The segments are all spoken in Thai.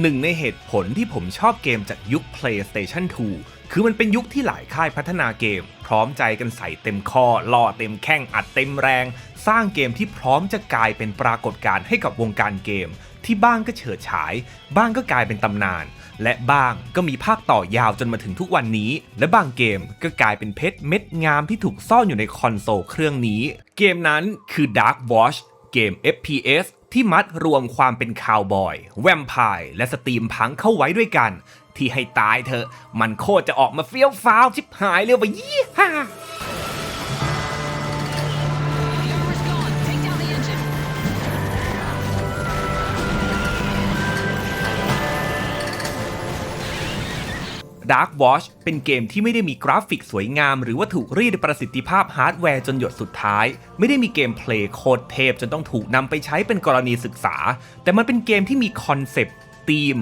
หนึ่งในเหตุผลที่ผมชอบเกมจากยุค PlayStation 2 คือมันเป็นยุคที่หลายค่ายพัฒนาเกม พร้อมใจกันใส่เต็มคอล่อเต็มแข้งอัดเต็มแรง สร้างเกมที่พร้อมจะกลายเป็นปรากฏการณ์ให้กับวงการเกม ที่บ้างก็เฉิดฉาย บ้างก็กลายเป็นตำนาน และบ้างก็มีภาคต่อยาวจนมาถึงทุกวันนี้ และบางเกมก็กลายเป็นเพชรเม็ดงามที่ถูกซ่อนอยู่ในคอนโซลเครื่องนี้ เกมนั้นคือ Dark Watch เกม FPS ที่มัดรวมความเป็นคาวบอย แวมไพร์และสตรีมพังเข้าไว้ด้วยกัน ที่ให้ตายเถอะ มันโคตรจะออกมาเฟี้ยวฟ้าวชิบหายเร็วไปยี่ห้า Dark Watch เป็นเกมที่ไม่ได้มีกราฟิกสวยงาม หรือว่าถูกรีดประสิทธิภาพฮาร์ดแวร์จนหยดสุดท้าย ไม่ได้มีเกมเพลย์โคตรเทพจนต้องถูกนำไปใช้เป็นกรณีศึกษา แต่มันเป็นเกมที่มีคอนเซปต์ธีม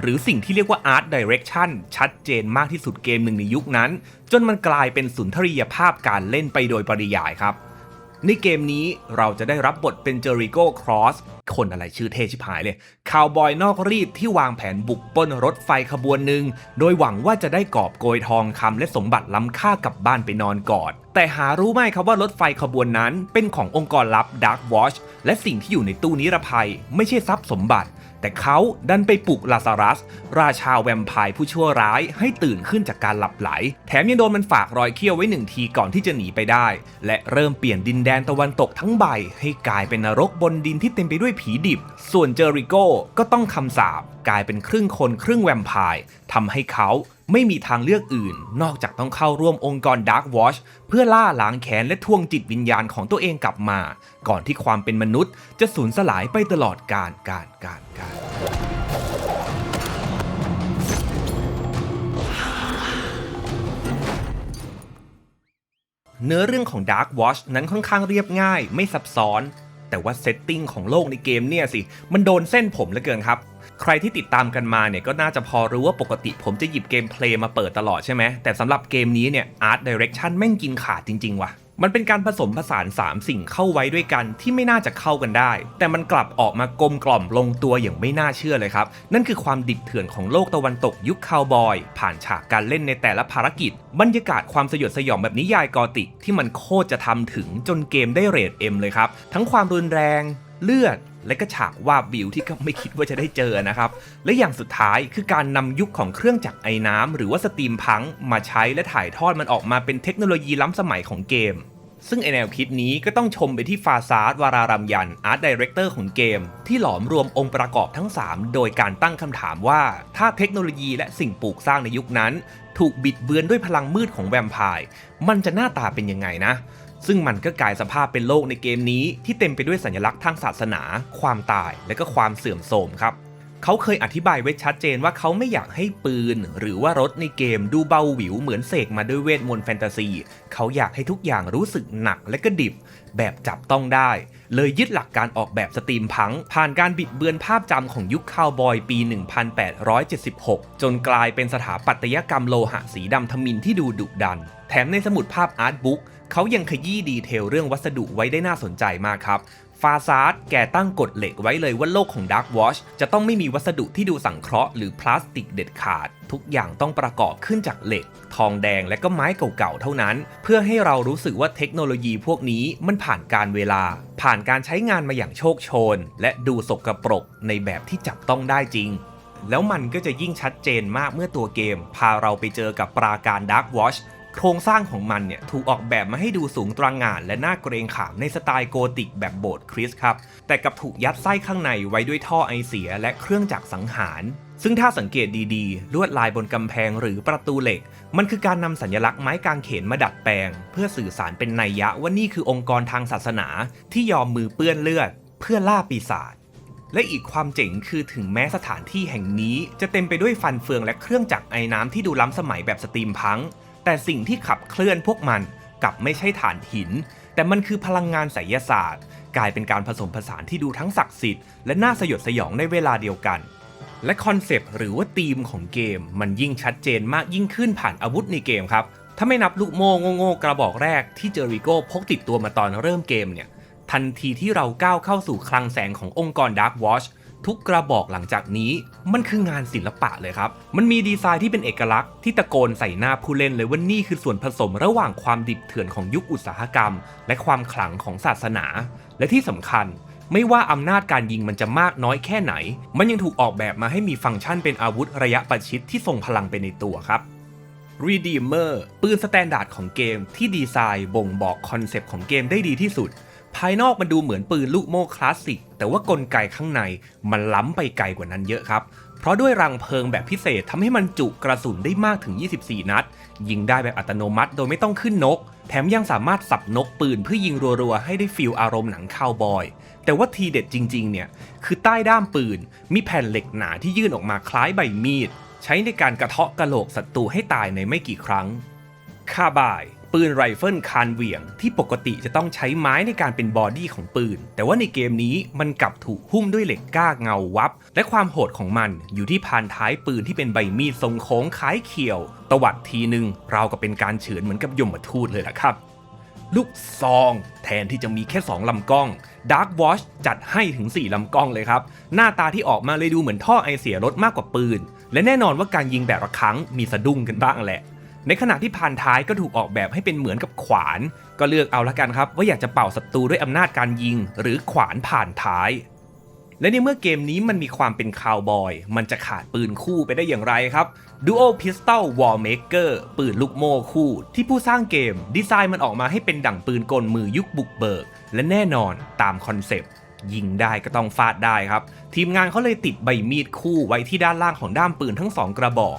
หรือสิ่งที่เรียกว่า Art Direction ชัดเจนมากที่สุดเกมหนึ่งในยุคนั้น จนมันกลายเป็นสุนทรียภาพการเล่นไปโดยปริยายครับ ในเกมนี้เราจะได้รับบทเป็นเจอริโก้ครอสคนอะไรชื่อเท่ชิบหายเลยคาวบอยนอกรีดที่วางแผนบุกป้นรถไฟขบวนหนึ่ง โดยหวังว่าจะได้กอบโกยทองคำและสมบัติล้ำค่ากลับบ้านไปนอนกอด แต่หารู้ไหมครับว่ารถไฟขบวนนั้นเป็นขององค์กรลับ Dark Watch และสิ่งที่อยู่ในตู้นิรภัยไม่ใช่ทรัพย์สมบัติแต่เขาดันไปปลุกลาซารัส ราชาแวมไพร์ผู้ชั่วร้ายให้ตื่นขึ้นจากการหลับไหล แถมยังโดนมันฝากรอยเขี้ยวไว้หนึ่งทีก่อนที่จะหนีไปได้ และเริ่มเปลี่ยนดินแดนตะวันตกทั้งใบ ให้กลายเป็นนรกบนดินที่เต็มไปด้วยผีดิบ ส่วนเจอริโก้ก็ต้องคำสาปกลายเป็นครึ่งคนครึ่งแวมไพร์ทำให้เขาไม่มีทางเลือกอื่น นอกจากต้องเข้าร่วมองค์กร Dark Watch เพื่อล่าล้างแค้นและทวงจิตวิญญาณของตัวเองกลับมา ก่อนที่ความเป็นมนุษย์จะสูญสลายไปตลอดกาลกาลกาลกาลเนื้อเรื่องของ Dark Watch นั้นค่อนข้างเรียบง่าย ไม่ซับซ้อน แต่ว่าเซตติ้งของโลกในเกมเนี่ยสิ มันโดนเส้นผมเหลือเกินครับ ใครที่ติดตามกันมาเนี่ยก็น่าจะพอรู้ว่าปกติผมจะหยิบเกมเพลย์มาเปิดตลอดใช่ไหมแต่สำหรับเกมนี้เนี่ยอาร์ตดิเรกชันแม่งกินขาดจริงๆว่ะมันเป็นการผสมผสาน 3 สิ่งเข้าไว้ด้วยกันที่ไม่น่าจะเข้ากันได้ แต่มันกลับออกมากลมกล่อมลงตัวอย่างไม่น่าเชื่อเลยครับ นั่นคือความดิบเถื่อนของโลกตะวันตกยุคคาวบอย ผ่านฉากการเล่นในแต่ละภารกิจ บรรยากาศความสยดสยองแบบนิยายกอติกที่มันโคตรจะทำถึงจนเกมได้เรทเอ็มเลยครับ ทั้งความรุนแรง เลือด และก็ฉากวาบวิวที่ก็ไม่คิดว่าจะได้เจอนะครับ และอย่างสุดท้ายคือการนำยุคของเครื่องจักรไอ้น้ำหรือว่าสตรีมพังมาใช้และถ่ายทอดมันออกมาเป็นเทคโนโลยีล้ำสมัยของเกม ซึ่งไอแนวคิดนี้ก็ต้องชมไปที่ฟาซาร์ดวารารัมยันอาร์ตดีเรคเตอร์ของเกม ที่หลอมรวมองค์ประกอบทั้ง 3 โดยการตั้งคำถามว่า ถ้าเทคโนโลยีและสิ่งปลูกสร้างในยุคนั้น ถูกบิดเบือนด้วยพลังมืดของแวมไพร์มันจะหน้าตาเป็นยังไงนะ ซึ่งมันก็กลายสภาพเป็นโลกในเกมนี้ที่เต็มไปด้วยสัญลักษณ์ทางศาสนา ความตายและก็ความเสื่อมโทรมครับเขาเคยอธิบายไว้ชัดเจนว่าเขาไม่อยากให้ปืน หรือว่ารถในเกมดูเบาหวิวเหมือนเสกมาด้วยเวทมนต์แฟนตาซี เขาอยากให้ทุกอย่างรู้สึกหนักและก็ดิบ แบบจับต้องได้ เลยยึดหลักการออกแบบสตรีมพัง ผ่านการบิดเบือนภาพจำของยุคคาวบอยปี 1876 จนกลายเป็นสถาปัตยกรรมโลหะสีดำทมินที่ดูดุดัน แถมในสมุดภาพอาร์ตบุ๊ก เขายังขยี้ดีเทลเรื่องวัสดุไว้ได้น่าสนใจมากครับฟาซาร์ดแกตั้งกฎเหล็กไว้เลยว่าโลกของ Dark Watch จะต้องไม่มีวัสดุที่ดูสังเคราะห์หรือพลาสติกเด็ดขาด ทุกอย่างต้องประกอบขึ้นจากเหล็ก ทองแดงและก็ไม้เก่าๆเท่านั้น เพื่อให้เรารู้สึกว่าเทคโนโลยีพวกนี้มันผ่านการเวลา ผ่านการใช้งานมาอย่างโชคโชน และดูสกปรกในแบบที่จับต้องได้จริง แล้วมันก็จะยิ่งชัดเจนมากเมื่อตัวเกม พาเราไปเจอกับปราการ Dark Watch โครงสร้างของมันเนี่ยถูกออกแบบมาให้ดูสูงตระหง่านและน่าเกรงขามในสไตล์โกติกแบบโบสถ์คริสต์ครับ แต่กับถูกยัดไส้ข้างในไว้ด้วยท่อไอเสียและเครื่องจักรสังหาร ซึ่งถ้าสังเกตดีๆ ลวดลายบนกำแพงหรือประตูเหล็ก มันคือการนำสัญลักษณ์ไม้กางเขนมาดัดแปลง เพื่อสื่อสารเป็นนัยยะว่านี่คือองค์กรทางศาสนาที่ยอมมือเปื้อนเลือด เพื่อล่าปีศาจและอีกความเจ๋งคือถึงแม้สถานที่แห่งนี้ จะเต็มไปด้วยฟันเฟืองและเครื่องจักรไอ้น้ำที่ดูล้ำสมัยแบบสตรีมพัง แต่สิ่งที่ขับเคลื่อนพวกมันกลับไม่ใช่ฐานหิน แต่มันคือพลังงานไสยศาสตร์ กลายเป็นการผสมผสานที่ดูทั้งศักดิ์สิทธิ์และน่าสยดสยองในเวลาเดียวกัน และคอนเซปต์หรือว่าธีมของเกม มันยิ่งชัดเจนมากยิ่งขึ้นผ่านอาวุธในเกมครับถ้าไม่นับลูกโม่โง่ๆกระบอกแรกที่เจอริโก้พกติดตัวมาตอนเริ่มเกมเนี่ยทันทีที่เราก้าวเข้าสู่คลังแสงขององค์กร Dark Watch ทุกกระบอกหลังจากนี้ มันคืองานศิลปะเลยครับ มันมีดีไซน์ที่เป็นเอกลักษณ์ที่ตะโกนใส่หน้าผู้เล่นเลยว่านี่คือส่วนผสมระหว่างความดิบเถื่อนของยุคอุตสาหกรรม และความขลังของศาสนา และที่สำคัญไม่ว่าอำนาจการยิงมันจะมากน้อยแค่ไหน มันยังถูกออกแบบมาให้มีฟังก์ชันเป็นอาวุธระยะประชิดที่ทรงพลังไปในตัวครับ Redeemer ปืนสแตนดาร์ดของเกมที่ดีไซน์บ่งบอกคอนเซปต์ของเกมได้ดีที่สุด ภายนอกมันดูเหมือนปืนลูกโม่คลาสสิก แต่ว่ากลไกข้างในมันล้ำไปไกลกว่านั้นเยอะครับ เพราะด้วยรังเพลิงแบบพิเศษทำให้มันจุกระสุนได้มากถึง 24 นัด ยิงได้แบบอัตโนมัติโดยไม่ต้องขึ้นนก แถมยังสามารถสับนกปืนเพื่อยิงรัวๆ ให้ได้ฟีลอารมณ์หนังคาวบอย แต่ว่าทีเด็ดจริง ๆ เนี่ย คือใต้ด้ามปืน มีแผ่นเหล็กหนาที่ยื่นออกมาคล้ายใบมีด ใช้ในการกระเทาะกระโหลกศัตรูให้ตายในไม่กี่ครั้งคาบาย ปืนไรเฟิลคานเหวี่ยง ที่ปกติจะต้องใช้ไม้ในการเป็นบอดี้ของปืน แต่ว่าในเกมนี้มันกลับถูกหุ้มด้วยเหล็กก้าเงาวับ และความโหดของมันอยู่ที่พานท้ายปืนที่เป็นใบมีดทรงโค้งคล้ายเขียว ตวัดทีหนึ่งเราวกับเป็นการเฉือนเหมือนกับยมทูตเลยล่ะครับ ลูกซองแทนที่จะมีแค่ 2 ลำกล้อง Dark Watch จัดให้ถึง 4 ลำกล้องเลยครับ หน้าตาที่ออกมาเลยดูเหมือนท่อไอเสียรถมากกว่าปืน และแน่นอนว่าการยิงแบบละครั้งมีสะดุ้งกันบ้างแหละ ในขณะที่พานท้ายก็ถูกออกแบบให้เป็นเหมือนกับขวาน ก็เลือกเอาละกันครับ ว่าอยากจะเป่าศัตรูด้วยอำนาจการยิง หรือขวานผ่านท้าย และในเมื่อเกมนี้มันมีความเป็นคาวบอย มันจะขาดปืนคู่ไปได้อย่างไรครับ Dual Pistol War Maker ปืนลูกโม่คู่ ที่ผู้สร้างเกม ดีไซน์มันออกมาให้เป็นดั่งปืนกลมือยุคบุกเบิก และแน่นอนตามคอนเซปต์ยิงได้ก็ต้องฟาดได้ครับ ทีมงานเขาเลยติดใบมีดคู่ไว้ที่ด้านล่างของด้ามปืนทั้งสองกระบอก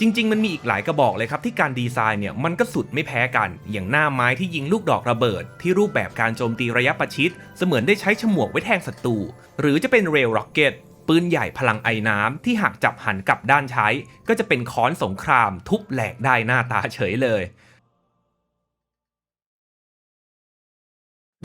จริง ๆ มันมีอีกหลายกระบอกเลยครับที่การดีไซน์เนี่ยมันก็สุดไม่แพ้กัน อย่างหน้าไม้ที่ยิงลูกดอกระเบิด ที่รูปแบบการโจมตีระยะประชิด เสมือนได้ใช้ฉมวกไว้แทงศัตรู หรือจะเป็นเรลร็อกเก็ตปืนใหญ่พลังไอ้น้ำที่หากจับหันกลับด้านใช้ ก็จะเป็นค้อนสงครามทุบแหลกได้หน้าตาเฉยเลย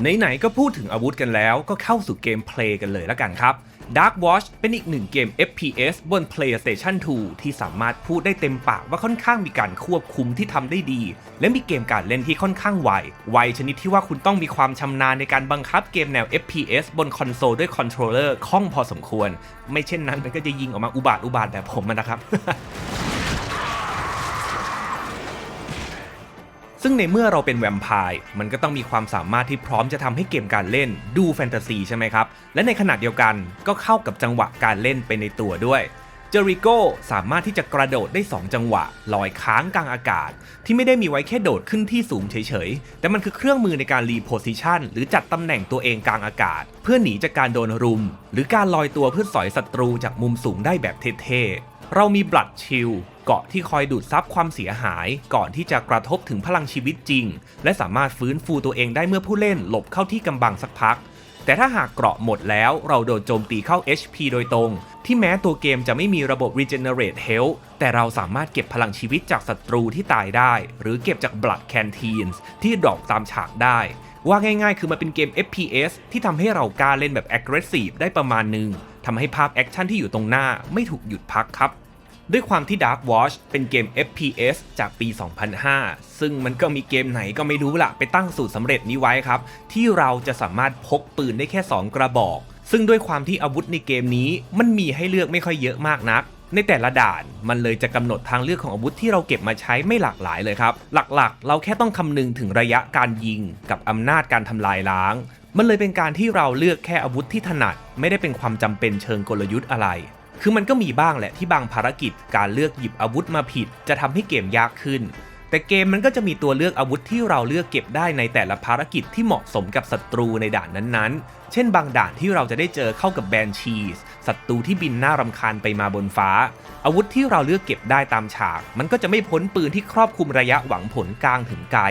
ไหนๆก็พูดถึงอาวุธกันแล้วก็เข้าสู่เกมเพลย์กันเลยแล้วกันครับ Dark Watch เป็นอีกหนึ่งเกม FPS บน PlayStation 2 ที่สามารถพูดได้เต็มปากว่าค่อนข้างมีการควบคุมที่ทำได้ดี และมีเกมการเล่นที่ค่อนข้างไว ไวชนิดที่ว่าคุณต้องมีความชำนาญในการบังคับเกมแนว FPS บนคอนโซลด้วยคอนโทรลเลอร์คล่องพอสมควร ไม่เช่นนั้นมันก็จะยิงออกมาอุบาทอุบาทแบบผมนะครับ ซึ่งในเมื่อเราเป็นแวมไพร์มันก็ต้องมีความสามารถที่พร้อมจะทำให้เกมการเล่นดูแฟนตาซีใช่ไหมครับ และในขณะเดียวกันก็เข้ากับจังหวะการเล่นไปในตัวด้วยเจอริโกสามารถที่จะกระโดดได้ 2 จังหวะ ลอยค้างกลางอากาศ ที่ไม่ได้มีไว้แค่โดดขึ้นที่สูงเฉยๆ แต่มันคือเครื่องมือในการรีโพซิชันหรือจัดตำแหน่งตัวเองกลางอากาศ เพื่อหนีจากการโดนรุม หรือการลอยตัวเพื่อสอยศัตรูจากมุมสูงได้แบบเท่ๆ เรามีบลัดชิลเกาะที่คอยดูดซับความเสียหาย ก่อนที่จะกระทบถึงพลังชีวิตจริง และสามารถฟื้นฟูตัวเองได้เมื่อผู้เล่นหลบเข้าที่กำบังสักพัก แต่ถ้าหากเกราะหมดแล้วเราโดนโจมตีเข้า HP โดยตรง ที่แม้ตัวเกมจะไม่มีระบบ Regenerate Health แต่เราสามารถเก็บพลังชีวิตจากศัตรูที่ตายได้ หรือเก็บจาก Blood Canteens ที่ดรอปตามฉากได้ว่าง่ายๆ คือมันเป็นเกม FPS ที่ทำให้เรากล้าเล่นแบบ aggressive ได้ประมาณหนึ่งทำให้ภาพแอคชั่นที่อยู่ตรงหน้าไม่ถูกหยุดพักครับ ด้วยความที่ Dark Watch เป็นเกม FPS จากปี 2005 ซึ่งมันก็มีเกมไหนก็ไม่รู้ละไปตั้งสูตรสำเร็จนี้ไว้ครับ ที่เราจะสามารถพกปืนได้แค่ 2 กระบอก ซึ่งด้วยความที่อาวุธในเกมนี้มันมีให้เลือกไม่ค่อยเยอะมากนัก ในแต่ละด่านมันเลยจะกำหนดทางเลือกของอาวุธที่เราเก็บมาใช้ไม่หลากหลายเลยครับ หลักๆ เราแค่ต้องคำนึงถึงระยะการยิง กับอำนาจการทำลายล้าง มันเลยเป็นการที่เราเลือกแค่อาวุธที่ถนัด ไม่ได้เป็นความจำเป็นเชิงกลยุทธ์อะไร คือมันก็มีบ้างแหละที่บางภารกิจการเลือกหยิบอาวุธมาผิด จะทำให้เกมยากขึ้น แต่เกมมันก็จะมีตัวเลือกอาวุธที่เราเลือกเก็บได้ในแต่ละภารกิจที่เหมาะสมกับศัตรูในด่านนั้นๆ เช่น บางด่านที่เราจะได้เจอเข้ากับแบนชีสศัตรูที่บินหน่ารำคาญไปมาบนฟ้า อาวุธที่เราเลือกเก็บได้ตามฉาก มันก็จะไม่พ้นปืนที่ครอบคลุมระยะหวังผลกลางถึงไกล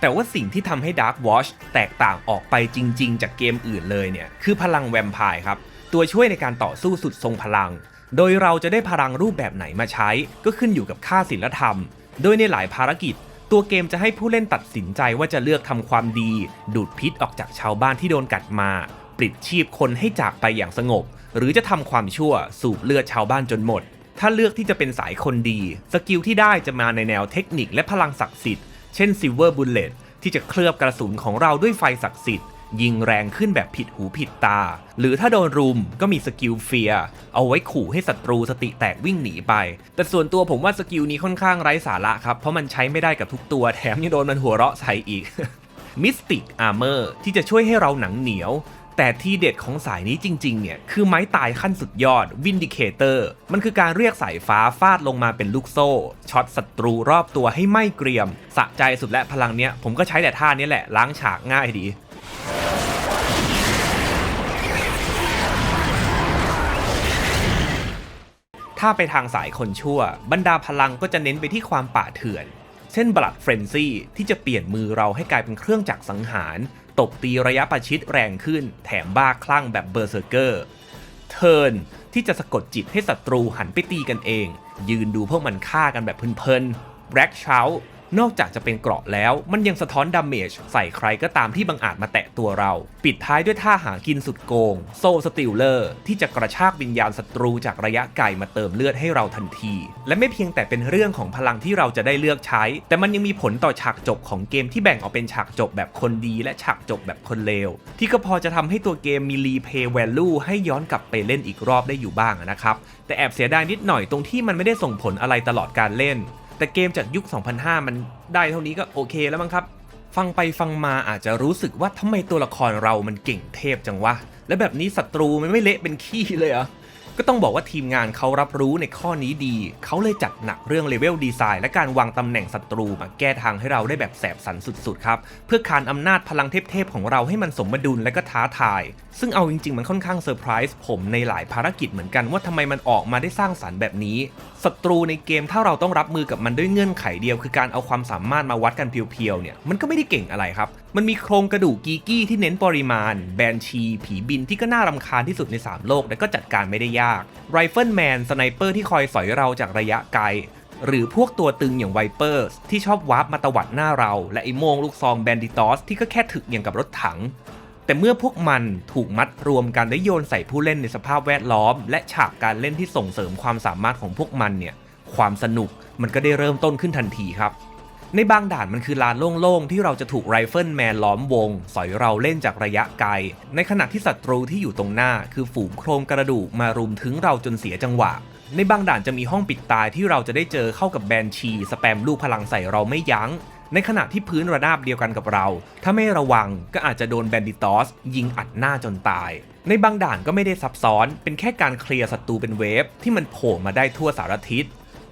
แต่ว่าสิ่งที่ทำให้ Dark Watch แตกต่างออกไปจริง ๆ จากเกมอื่นเลยเนี่ย คือพลังแวมไพร์ครับ ตัวช่วยในการต่อสู้สุดทรงพลัง โดยเราจะได้พลังรูปแบบไหนมาใช้ ก็ขึ้นอยู่กับค่าศิลธรรม โดยในหลายภารกิจ ตัวเกมจะให้ผู้เล่นตัดสินใจว่าจะเลือกทำความดี ดูดพิษออกจากชาวบ้านที่โดนกัดมาปลิดชีพคนให้จากไปอย่างสงบ หรือจะทำความชั่วสูบเลือดชาวบ้านจนหมด ถ้าเลือกที่จะเป็นสายคนดี สกิลที่ได้จะมาในแนวเทคนิคและพลังศักดิ์สิทธิ์ เช่น Silver Bullet ที่ที่จะเคลือบกระสุนของเราด้วยไฟศักดิ์สิทธิ์ ยิงแรงขึ้นแบบผิดหูผิดตา หรือถ้าโดนรุมก็มีสกิลเฟียร์เอาไว้ขู่ให้ศัตรูสติแตกวิ่งหนีไป แต่ส่วนตัวผมว่าสกิลนี้ค่อนข้างไร้สาระครับ เพราะมันใช้ไม่ได้กับทุกตัวแถมยังโดนมันหัวเราะใส่อีกมิสติกอาร์เมอร์ที่จะช่วยให้เราหนังเหนียวแต่ที่เด็ดของสายนี้จริง ๆ เนี่ย คือไม้ตายขั้นสุดยอดวินดิเคเตอร์มันคือการเรียกสายฟ้าฟาดลงมาเป็นลูกโซ่ช็อตศัตรูรอบตัวให้ไม้เกรียม สะใจสุดและพลังเนี้ย ผมก็ใช้แต่ท่านี้แหละล้างฉากง่ายดี ถ้าไปทางสายคนชั่ว บรรดาพลังก็จะเน้นไปที่ความป่าเถื่อน เช่นบลัดเฟรนซี่ที่จะเปลี่ยนมือเราให้กลายเป็นเครื่องจักรสังหาร ตบตีระยะประชิดแรงขึ้น แถมบ้าคลั่งแบบเบอร์เซอร์เกอร์เทิร์นที่จะสะกดจิตให้ศัตรูหันไปตีกันเอง ยืนดูพวกมันฆ่ากันแบบเพลินๆแบล็กเชา นอกจากจะเป็นเกราะแล้ว มันยังสะท้อนดาเมจใส่ใครก็ตามที่บังอาจมาแตะตัวเรา ปิดท้ายด้วยท่าหากินสุดโกง โซสติลเลอร์ ที่จะกระชากวิญญาณศัตรูจากระยะไกลมาเติมเลือดให้เราทันที และไม่เพียงแต่เป็นเรื่องของพลังที่เราจะได้เลือกใช้ แต่มันยังมีผลต่อฉากจบของเกมที่แบ่งออกเป็นฉากจบแบบคนดี และฉากจบแบบคนเลว ที่ก็พอจะทำให้ตัวเกมมีรีเพย์แวลูให้ย้อนกลับไปเล่นอีกรอบได้อยู่บ้างนะครับแต่แอบเสียดายนิดหน่อยตรงที่มันไม่ได้ส่งผลอะไรตลอดการเล่น แต่เกมจากยุค 2005 มันได้เท่านี้ก็โอเคแล้วมั้งครับ ฟังไปฟังมาอาจจะรู้สึกว่าทำไมตัวละครเรามันเก่งเทพจังวะ และแบบนี้ศัตรูมันไม่เละเป็นขี้เลยเหรอ ก็ต้องบอกว่าทีมงานเขารับรู้ในข้อนี้ดี เขาเลยจัดหนักเรื่องเลเวลดีไซน์และการวางตำแหน่งศัตรูมาแก้ทางให้เราได้แบบแสบสันสุดๆครับเพื่อคานอำนาจพลังเทพๆของเราให้มันสมดุลและก็ท้าทาย ซึ่งเอาจริงๆ มันค่อนข้างเซอร์ไพรส์ผมในหลายภารกิจเหมือนกันว่าทำไมมันออกมาได้สร้างสรรค์แบบนี้ศัตรูในเกมถ้าเราต้องรับมือกับมันด้วยเงื่อนไขเดียว คือการเอาความสามารถมาวัดกันเพียวๆเนี่ยมันก็ไม่ได้เก่งอะไรครับมันมีโครงกระดูกกีกี้ที่เน้นปริมาณ แบนชี ผีบินที่ก็น่ารำคาญที่สุดใน 3 โลกและก็จัดการไม่ได้ยากไรเฟิลแมนสไนเปอร์ที่คอยสอยเราจากระยะไกล หรือพวกตัวตึงอย่างไวเปอร์ที่ชอบวาร์ปมาตวัดหน้าเรา และไอโมงลูกซองแบนดิตอสที่ก็แค่ถึกอย่างกับรถถัง แต่เมื่อพวกมันถูกมัดรวมกันและโยนใส่ผู้เล่นในสภาพแวดล้อม และฉากการเล่นที่ส่งเสริมความสามารถของพวกมันเนี่ยความสนุกมันก็ได้เริ่มต้นขึ้นทันทีครับ ในบางด่านมันคือลานโล่งๆ ที่เราจะถูกไรเฟิลแมนล้อมวง สอยเราเล่นจากระยะไกล ในขณะที่ศัตรูที่อยู่ตรงหน้า คือฝูงโครงกระดูกมารุมถึงเราจนเสียจังหวะ ในบางด่านจะมีห้องปิดตายที่เราจะได้เจอเข้ากับแบนชี สแปมลูกพลังใส่เราไม่ยัง้ง ในขณะที่พื้นระนาบเดียวกันกับเรา ถ้าไม่ระวังก็อาจจะโดนแบนดิตอสยิงอัดหน้าจนตายในบางด่านก็ไม่ได้ซับซ้อน เป็นแค่การเคลียร์ศัตรูเป็นเวฟที่มันโผล่มาได้ทั่วสารทิศ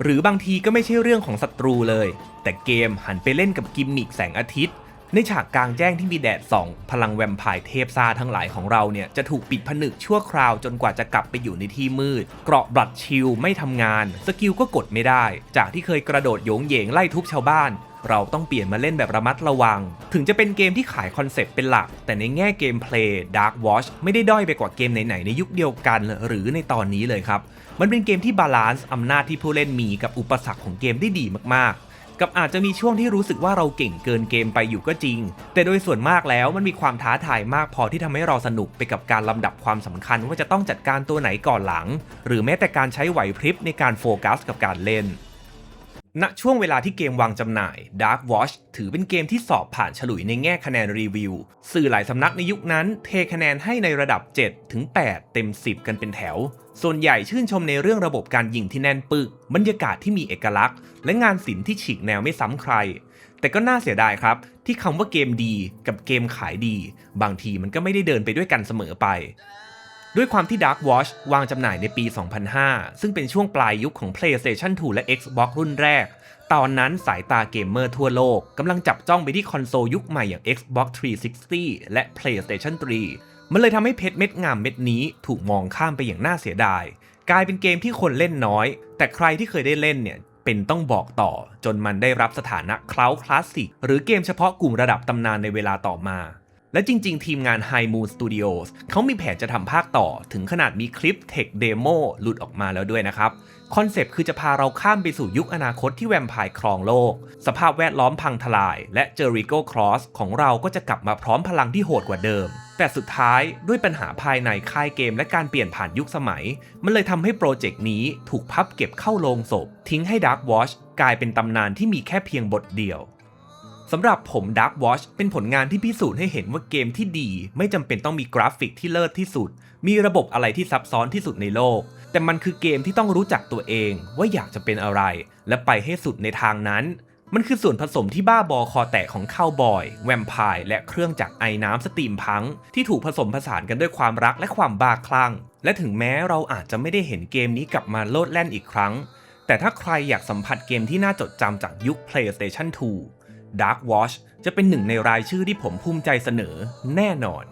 หรือบางทีก็ไม่ใช่เรื่องของศัตรูเลย แต่เกมหันไปเล่นกับกิมมิกแสงอาทิตย์ ในฉากกลางแจ้งที่มีแดดส่อง พลังแวมไพร์เทพซาทั้งหลายของเราเนี่ยจะถูกปิดผนึกชั่วคราวจนกว่าจะกลับไปอยู่ในที่มืด เกราะบลัดชิลไม่ทำงาน สกิลก็กดไม่ได้ จากที่เคยกระโดดโยงเยงไล่ทุบชาวบ้าน เราต้องเปลี่ยนมาเล่นแบบระมัดระวัง ถึงจะเป็นเกมที่ขายคอนเซปต์เป็นหลัก แต่ในแง่เกมเพลย์ Dark Watch ไม่ได้ด้อยไปกว่าเกมไหนๆในยุคเดียวกัน หรือในตอนนี้เลยครับ มันเป็นเกมที่บาลานซ์อำนาจที่ผู้เล่นมีกับอุปสรรคของเกมได้ดีมากๆ กับอาจจะมีช่วงที่รู้สึกว่าเราเก่งเกินเกมไปอยู่ก็จริง แต่โดยส่วนมากแล้วมันมีความท้าทายมากพอที่ทำให้เราสนุกไปกับการลำดับความสำคัญว่าจะต้องจัดการตัวไหนก่อนหลัง หรือแม้แต่การใช้ไหวพริบในการโฟกัสกับการเล่นณช่วงเวลาที่เกมวางจำหน่าย Dark Watch ถือเป็นเกมที่สอบผ่านฉลุยในแง่คะแนนรีวิว สื่อหลายสำนักในยุคนั้น เทคะแนนให้ในระดับ 7 ถึง 8 เต็ม 10 กันเป็นแถว ส่วนใหญ่ชื่นชมในเรื่องระบบการยิงที่แน่นปึก บรรยากาศที่มีเอกลักษณ์ และงานศิลป์ที่ฉีกแนวไม่ซ้ำใคร แต่ก็น่าเสียดายครับ ที่คำว่าเกมดีกับเกมขายดี บางทีมันก็ไม่ได้เดินไปด้วยกันเสมอไป ด้วยความที่ Dark Watch วางจำหน่ายในปี 2005 ซึ่งเป็นช่วงปลายยุคของ PlayStation 2 และ Xbox รุ่นแรก ตอนนั้นสายตาเกมเมอร์ทั่วโลกกำลังจับจ้องไปที่คอนโซลยุคใหม่อย่าง Xbox 360 และ PlayStation 3 มันเลยทำให้เพชรเม็ดงามเม็ดนี้ถูกมองข้ามไปอย่างน่าเสียดาย กลายเป็นเกมที่คนเล่นน้อย แต่ใครที่เคยได้เล่นเนี่ยเป็นต้องบอกต่อ จนมันได้รับสถานะคลาสคลาสสิกหรือเกมเฉพาะกลุ่มระดับตำนานในเวลาต่อมา และจริง ๆ ทีมงาน High Moon Studios เขามีแผนจะทำภาคต่อถึงขนาดมีคลิปเทคเดโมหลุดออกมาแล้วด้วยนะครับ คอนเซปต์คือจะพาเราข้ามไปสู่ยุคอนาคตที่แวมไพร์ครองโลก สภาพแวดล้อมพังทลาย และเจอริโกครอสของเราก็จะกลับมาพร้อมพลังที่โหดกว่าเดิม แต่สุดท้ายด้วยปัญหาภายในค่ายเกมและการเปลี่ยนผ่านยุคสมัย มันเลยทำให้โปรเจกต์นี้ถูกพับเก็บเข้าโลงศพ ทิ้งให้ Dark Watch กลายเป็นตำนานที่มีแค่เพียงบทเดียว สำหรับผม Dark Watch เป็นผลงานที่พิสูจน์ให้เห็นว่าเกมที่ดี ไม่จำเป็นต้องมีกราฟิกที่เลิศที่สุด มีระบบอะไรที่ซับซ้อนที่สุดในโลก แต่มันคือเกมที่ต้องรู้จักตัวเองว่าอยากจะเป็นอะไร และไปให้สุดในทางนั้น มันคือส่วนผสมที่บ้าบอคอแตกของข้าวบอย แวมไพร์และเครื่องจักรไอ้น้ำสตรีมพัง ที่ถูกผสมผสานกันด้วยความรักและความบ้าคลั่ง และถึงแม้เราอาจจะไม่ได้เห็นเกมนี้กลับมาโลดแล่นอีกครั้ง แต่ถ้าใครอยากสัมผัสเกมที่น่าจดจำจากยุค PlayStation 2 Dark Watch จะเป็นหนึ่งในรายชื่อที่ผมภูมิใจเสนอแน่นอน